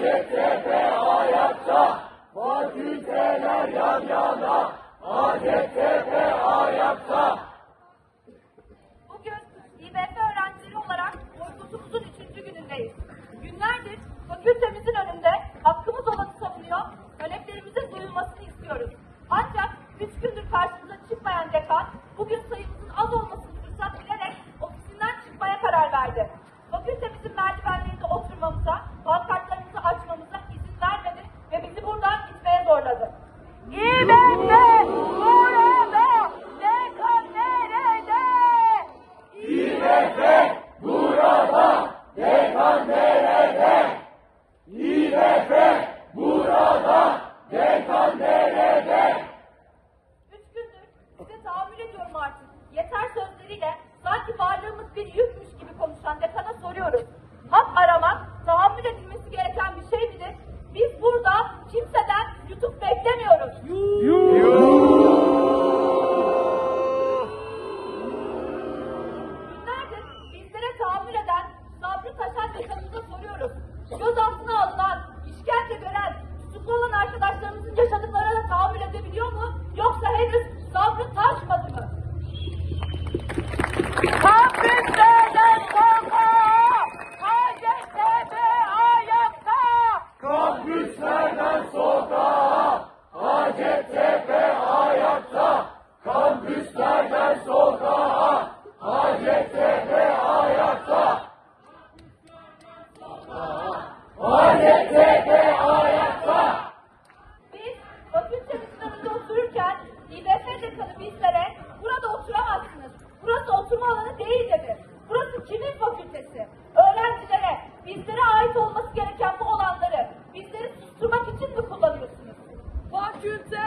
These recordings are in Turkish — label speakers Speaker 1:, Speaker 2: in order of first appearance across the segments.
Speaker 1: AKP ayakta, fakülteler yan yana, AKP ayakta. Bugün İBF öğrencileri olarak boykotumuzun üçüncü günündeyiz. Günlerdir fakültemizin önünde hakkımız olanı savunuyor, taleplerimizin duyulmasını istiyoruz. Ancak üç gündür karşımıza çıkmayan dekan, bugün sayımızın az olmasını fırsat bilerek ofisinden çıkmaya karar verdi. Fakültemizin merdivenleri Vatan nerede? İBF burada. Vatan nerede? Üç gündür size tahammül ediyorum artık. Yeter sözleriyle sanki varlığımız bir yükmüş gibi konuşan dekana soruyorum. öğretmenleri, öğrencilere bizlere ait olması gereken bu olanları bizleri susturmak için mi kullanıyorsunuz? Fakülte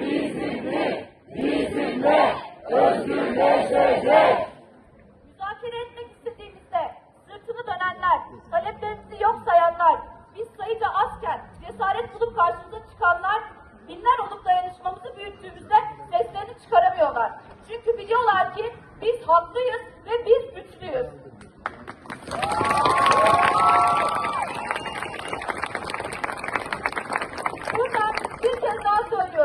Speaker 1: bizimle, bizimle özgürleşeceğiz.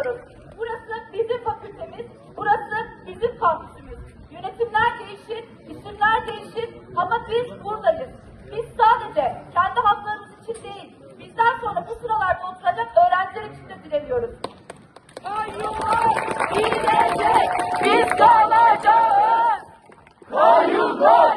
Speaker 1: ediyoruz. Burası bizim fakültemiz, burası bizim kampüsümüz. Yönetimler değişir, isimler değişir ama biz buradayız. Biz sadece kendi haklarımız için değil, bizden sonra bu sıralarda oturacak öğrenciler için de direniyoruz. Kayyumlar gidecek, biz kalacağız. Kayyumlar